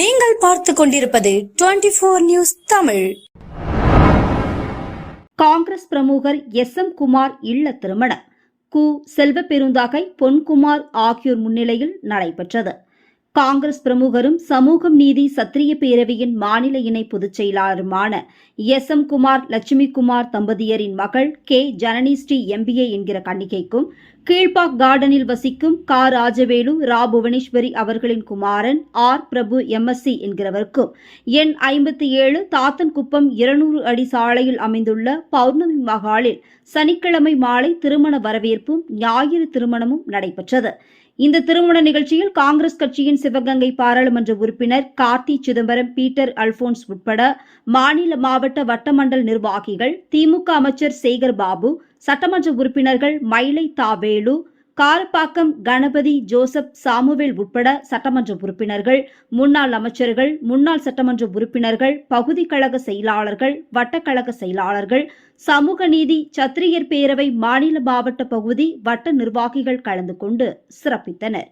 நீங்கள் பார்த்து கொண்டிருப்பது twenty four news Tamil. Congress பிரமுகர் எஸ் எம் குமார் இல்ல திருமணம். கு செல்வ பெருந்தாகை பொன்குமார் ஆகியோர் முன்னிலையில் நடைபெற்றது. காங்கிரஸ் பிரமுகரும் சமூகம் நீதி சத்திரிய பேரவையின் மாநில இணை பொதுச் செயலாளருமான எஸ் எம் குமார் லட்சுமி குமார் தம்பதியரின் மகள் கே. ஜனனி ஸ்ரீ எம்பிஏ என்கிற கன்னிகைக்கும் கீழ்பாக் கார்டனில் வசிக்கும் கா. ராஜவேலு ரா. புவனேஸ்வரி அவர்களின் குமாரன் ஆர். பிரபு எம்எஸ்சி என்கிறவருக்கும் எண் ஐம்பத்தி ஏழு தாத்தன்குப்பம் இருநூறு அடி சாலையில் அமைந்துள்ள பௌர்ணமி மகாலில் சனிக்கிழமை மாலை திருமண வரவேற்பும் ஞாயிறு திருமணமும் நடைபெற்றது. இந்த திருமண நிகழ்ச்சியில் காங்கிரஸ் கட்சியின் சிவகங்கை பாராளுமன்ற உறுப்பினர் கார்த்தி சிதம்பரம் பீட்டர் அல்போன்ஸ் உட்பட மாநில மாவட்ட வட்டமண்டல் நிர்வாகிகள் திமுக அமைச்சர் சேகர் பாபு சட்டமன்ற உறுப்பினர்கள் மயிலை தாவேலு காரப்பாக்கம் கணபதி ஜோசப் சாமுவேல் உட்பட சட்டமன்ற உறுப்பினர்கள் முன்னாள் அமைச்சர்கள் முன்னாள் சட்டமன்ற உறுப்பினர்கள் பகுதி கழக செயலாளர்கள் வட்டக்கழக செயலாளர்கள் சமூக நீதி சத்திரியர் பேரவை மாநில மாவட்ட பகுதி வட்ட நிர்வாகிகள் கலந்து கொண்டு சிறப்பித்தனர்.